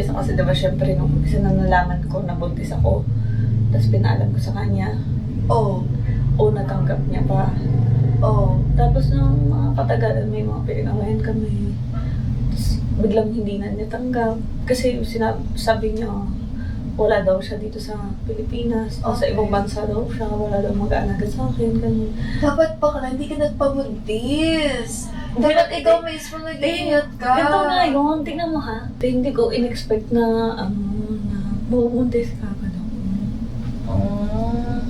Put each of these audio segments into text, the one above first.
umpisa kasi diba syempre nung umpisa na nalaman ko na buntis ako, tapos pinaalam ko sa kanya, Oo. o natanggap niya pa. Oo. Tapos nung mga katagalan, may mga pinagawain kami. Tapos biglang hindi na niya tanggap. Kasi sinab- sabi niya, wala daw siya dito sa Pilipinas. O sa Okay. ibang bansa daw siya. Wala daw mag-aanaga sa akin. Ganun. Dapat bakla, hindi ka nagpabuntis. Dapat ikaw mismo nag-iingat ka. Ito nga yun. Tingnan mo ha. Hindi ko in-expect na, ano, na bubuntis ka pa daw. Oh.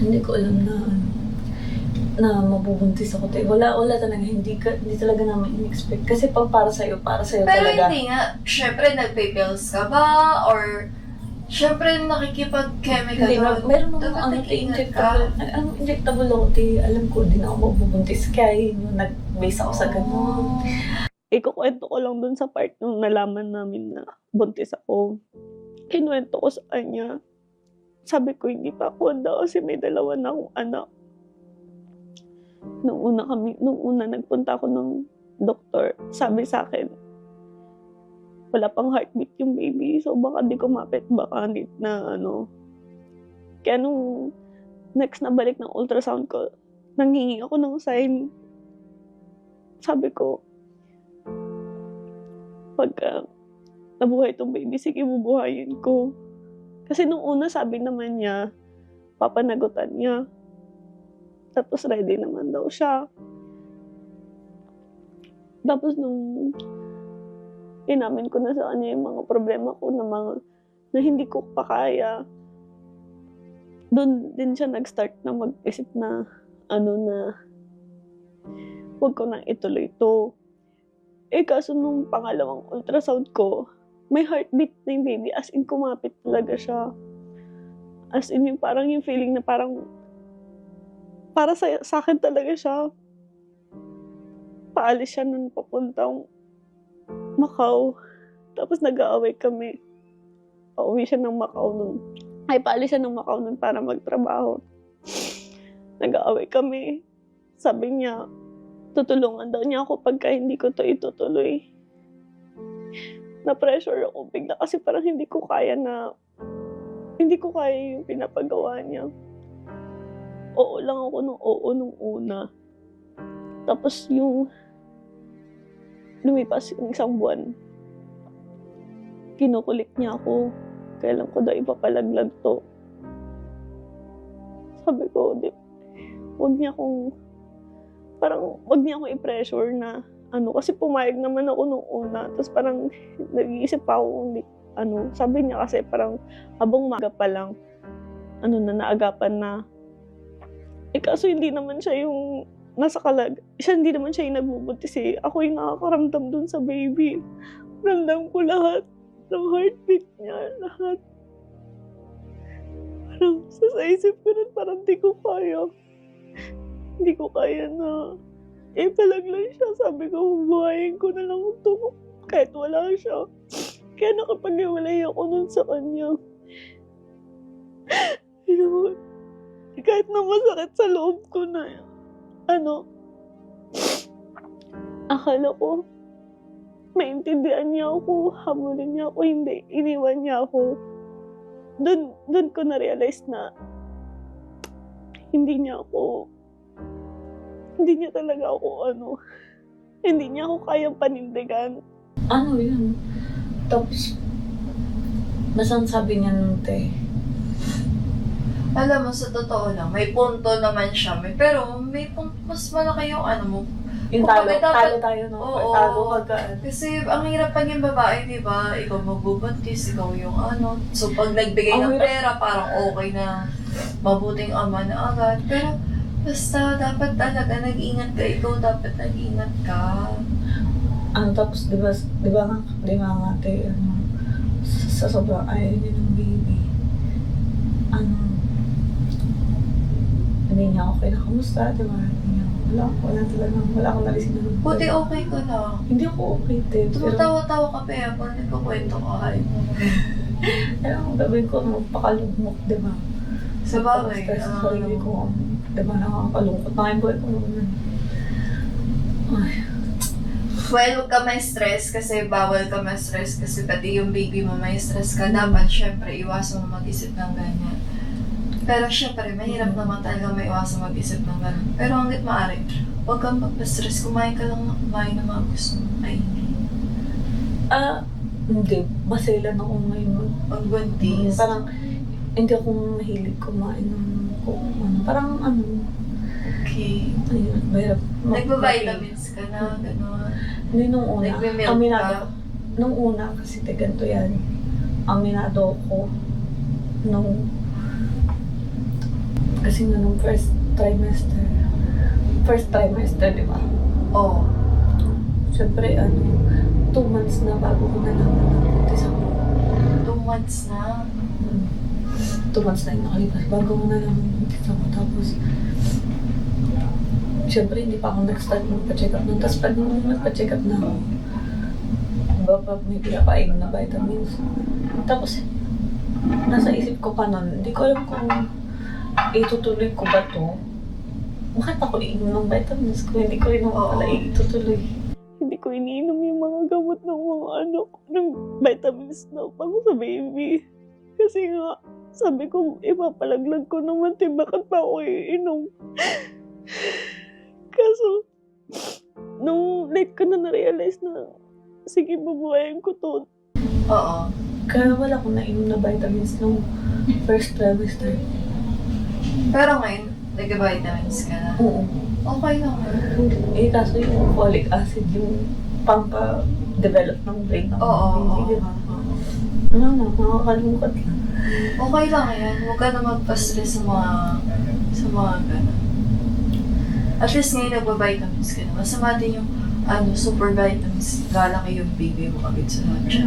Hindi ko alam na, ano, na mabubuntis ako. Tayo. Wala, wala talaga. Hindi, ka, hindi talaga namin in-expect. Kasi pag para sa'yo, para sa'yo Pero talaga. hindi nga, syempre nagpay-pills ka ba? Or syempre nakikipag-chemical Hindi, ka? na, meron Dapat ano, injectable. Ang injectable ako, ti, alam ko, di na ako mabubuntis. Kaya yun, nag-base ako sa ganun. Ikukwento ko lang dun sa part nung nalaman namin na buntis ako. Kinuwento ko sa kanya. Sabi ko, hindi pa ako handa kasi may dalawa na akong anak. Nung una kami, nung una nagpunta ako ng doktor, sabi sa akin, wala pang heartbeat yung baby, so baka di kumapit, baka hindi na ano. Kaya nung next na balik ng ultrasound ko, nangingi ako ng sign. Sabi ko, pagka nabuhay tong baby, sige bubuhayin ko. Kasi nung una sabi naman niya, papanagutan niya. Tapos ready naman daw siya. Tapos nung inamin ko na sa kanya yung mga problema ko na mga na hindi ko pa kaya, doon din siya nag-start na mag-isip na ano na huwag ko nang ituloy ito. Eh kaso nung pangalawang ultrasound ko, may heartbeat na yung baby as in kumapit talaga siya. As in yung parang yung feeling na parang para sa, sa akin talaga siya. Paalis siya nun papuntang Macau. Tapos nag-aaway kami. Pauwi siya ng Macau nun. Ay, paalis siya ng Macau nun para magtrabaho. Nag-aaway kami. Sabi niya, tutulungan daw niya ako pagka hindi ko to itutuloy. Na-pressure ako bigla kasi parang hindi ko kaya na hindi ko kaya yung pinapagawa niya. Oo lang ako nung oo nung una. Tapos yung lumipas yung isang buwan, kinukulik niya ako. Kailan ko daw ipapalaglag to. Sabi ko, di, huwag niya akong, parang huwag niya akong i-pressure na, ano, kasi pumayag naman ako nung una. Tapos parang nag-iisip pa ako kung ano, sabi niya kasi parang habang maga pa lang, ano na, naagapan na. Eh kaso hindi naman siya yung nasa kalag, siya hindi naman siya yung nagbubuntis eh. Ako yung nakakaramdam dun sa baby. Ramdam ko lahat ng heartbeat niya, lahat. Parang sa isip ko nun, parang di ko kaya. Hindi ko kaya na eh palaglan siya. Sabi ko, buhayin ko na lang ito kahit wala siya. Kaya nakapag-iwalay ako nun sa kanya. Know, kahit na masakit sa loob ko na ano, akala ko, maintindihan niya ako, habulin niya ako, hindi, iniwan niya ako. Doon, doon ko na-realize na hindi niya ako, hindi niya talaga ako, ano, hindi niya ako kayang panindigan. Ano yun? Tapos, nasaan sabi niya nung te? Alam mo, sa totoo lang, may punto naman siya. May, pero may punto, mas malaki yung ano mo. Yung talo, dapat- talo tayo, no? Oo. Talo pagka, Kasi ang hirap pag yung babae, di ba? Ikaw magbubuntis, ikaw yung ano. So pag nagbigay Ang ng hirap. pera, parang okay na mabuting ama na agad. Pero basta dapat talaga nag-ingat ka. Ikaw dapat nag-ingat ka. ano, tapos, di ba, di ba nga, di ba nga, te, ano, sa, sa sobrang ayaw niya ng baby, ano, hindi niya ako kinakamusta, di ba? Hindi niya, wala, wala talaga, wala akong nalising na Buti okay ka lang. Hindi ako okay, te. Pero, Tumatawa-tawa ka pa yan pag nagkukwento ka. Ay, kaya ang gawin ko, magpakalugmok, di ba? Sa bagay. Stress sa ah, sarili ko, di ba, nakakalungkot na yung buhay ko naman. Ay, Well, huwag ka may stress kasi bawal ka may stress kasi pati yung baby mo may stress ka. Dapat, syempre, iwasan mo mag-isip ng ganyan. Pero syempre, mahirap naman talaga maiwasan mag-isip ng ganyan. Pero hanggat maaari, huwag kang magpa-stress. Kumain ka lang ng kumain ng mga gusto mo. Ay, Ah, hindi. Maselan ako ngayon. pag buntis. Parang, hindi ako mahilig kumain ng kung ano. Parang ano, Okay. ayun, mahirap. mag- Nagpa-vitamins ka na, gano'n. Hindi nung una. Nagme-milk Aminado. ka. Nung una, kasi te ganito yan. Aminado ko. Nung, kasi nga nung first trimester, first trimester, di ba? Oo. Siyempre, ano, two months na bago ko nalaman na buntis ako. Two months na. Hmm. Two months na yung nakalipas bago ko nalaman na buntis ako. Tapos, siyempre, hindi pa ako nag-start magpa-check up nun. Tapos, pag nagpa-check up na ako, diba, pag may pinapainom na vitamins. Tapos, nasa isip ko pa nun, hindi ko alam kung itutuloy ko ba to. Bakit ako iinom ng vitamins ko? Hindi ko rin naman pala itutuloy. Hindi ko iniinom yung mga gamot ng mga anak ko, ng vitamins na ako sa baby. Kasi nga, sabi ko, ipapalaglag ko naman, di bakit pa ako iinom? Kaso, nung late ko na na-realize na, sige, babuhayin ko to. Oo. Kaya wala akong nainom na vitamins nung first trimester. Pero ngayon, nag-vitamins ka na. Oo. Okay lang. Eh, kaso yung folic acid, yung pampa-develop ng brain ng Oo, baby, oo. di ba? Ano na, makakalungkot lang. Okay lang yan. Huwag ka na magpa-stress sa mga, sa mga gano'n. At least ngayon nagpa-vitamins ka na. Masama din yung ano, super vitamins. Lalaki yung baby mo agad sa lunch.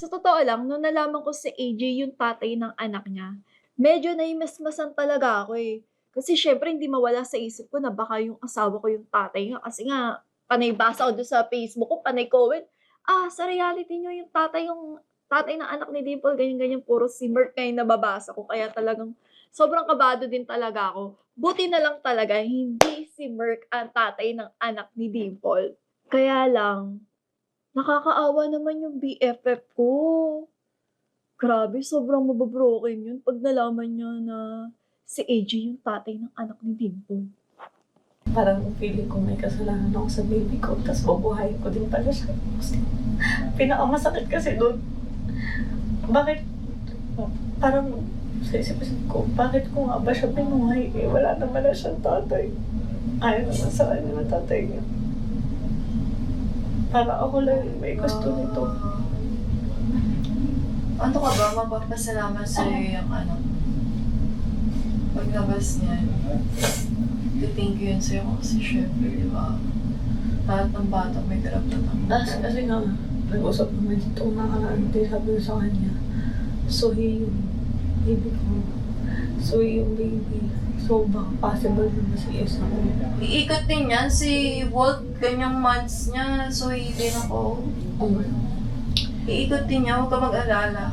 Sa totoo lang, nung nalaman ko si AJ yung tatay ng anak niya, medyo naimasmasan talaga ako eh. Kasi syempre hindi mawala sa isip ko na baka yung asawa ko yung tatay nga. Kasi nga, panay basa ko doon sa Facebook ko, panay comment. Ah, sa reality nyo yung tatay, yung tatay ng anak ni Dimple, ganyan-ganyan, puro si Merck na yung nababasa ko. Kaya talagang sobrang kabado din talaga ako. Buti na lang talaga, hindi si Merck ang tatay ng anak ni Dimple. Kaya lang, nakakaawa naman yung BFF ko. Grabe, sobrang mababroken yun pag nalaman niya na si AJ yung tatay ng anak ni Dimple. Parang feeling ko may kasalanan ako sa baby ko, tapos babuhayin ko din pala siya. Pinakamasakit kasi doon. Bakit? Parang sa isip-isip ko, bakit ko nga ba siya pinuhay? Eh, wala naman na siyang tatay. Ayaw naman sa kanya ng tatay niya. Para ako lang may gusto nito. Ano ka ba? Mapapasalamat sa iyo yung ano. Paglabas niya. Thank you yun sa'yo kasi syempre, di ba? Lahat ng bata may karapatan. Tapos kasi nga, nag-usap naman dito nakaraan, din sabi ko sa kanya, suhi yung baby ko. Suhi yung baby. So, baka possible naman si Esa ko. Iikot din yan. Si Walt, ganyang months niya. So, hindi ako. Um, Iikot din niya. Huwag ka mag-alala.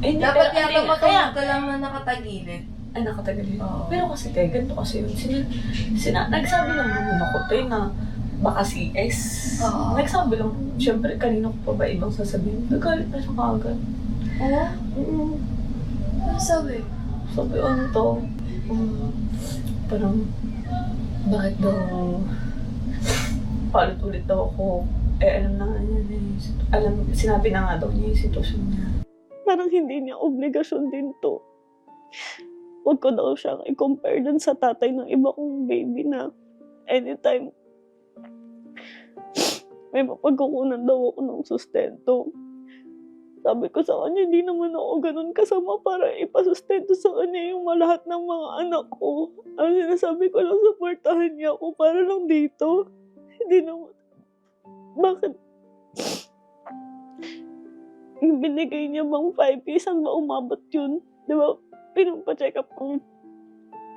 eh, hindi, Dapat pero- yata hindi, matulog ka lang na nakatagilid. Ay, nakatagal yun. Oo. Pero kasi, te, ganito kasi yun. Sina, sina, nagsabi lang naman ako, te, na baka si S. Oo. Nagsabi lang, syempre, kanina ko pa ba ibang sasabihin? Nagalit na siya kaagad. Oo? Oo. Ano sabi? Sabi, ano to? Um, parang, bakit daw, paulit-ulit daw ako, eh, alam na nga niya, eh, alam, sinabi na nga daw niya yung sitwasyon niya. Parang hindi niya obligasyon din to. Huwag ko daw siyang i-compare dun sa tatay ng iba kong baby na anytime may mapagkukunan daw ako ng sustento. Sabi ko sa kanya, hindi naman ako ganun kasama para ipasustento sa kanya yung lahat ng mga anak ko. Ang sinasabi ko lang, supportahan niya ako para lang dito. Hindi naman. Bakit? Yung binigay niya bang 5K, saan ba umabot yun? Di ba? Pinapacheck up ko.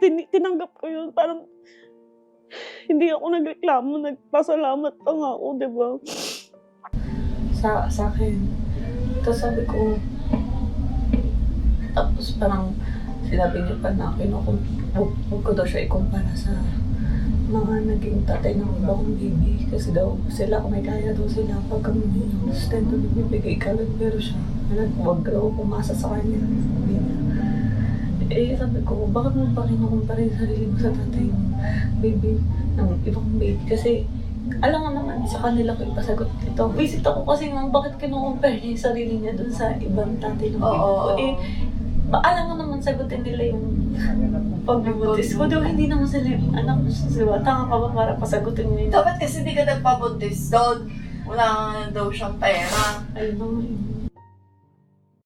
Tin- tinanggap ko yun. Parang hindi ako nagreklamo, nagpasalamat pa nga ako, di ba? Sa, sa akin. Tapos sabi ko, tapos parang sinabi niya pa na huwag ko daw siya ikumpara sa mga naging tatay ng ibang baby. Kasi daw sila kung may kaya daw sila pag kami yung sustento na bibigay kagad pero siya huwag raw pumasa sa kanya. Sabi niya eh sabi ko bakit mo pa kinukumpara yung sarili mo sa tatay ng baby ng ibang baby. Kasi alam nga naman sa kanila ko ipasagot ito. Visit ako kasi nga bakit kinukumpara niya yung sarili niya dun sa ibang tatay ng baby ko? eh Maalam nga naman sagutin nila yung pagbubuntis ko. Daw hindi naman sila yung anak ko sa siwa. Tanga ka ba para pasagutin yun? Dapat kasi hindi ka nagpabuntis doon. Wala nga daw siyang pera. Ayun naman yun.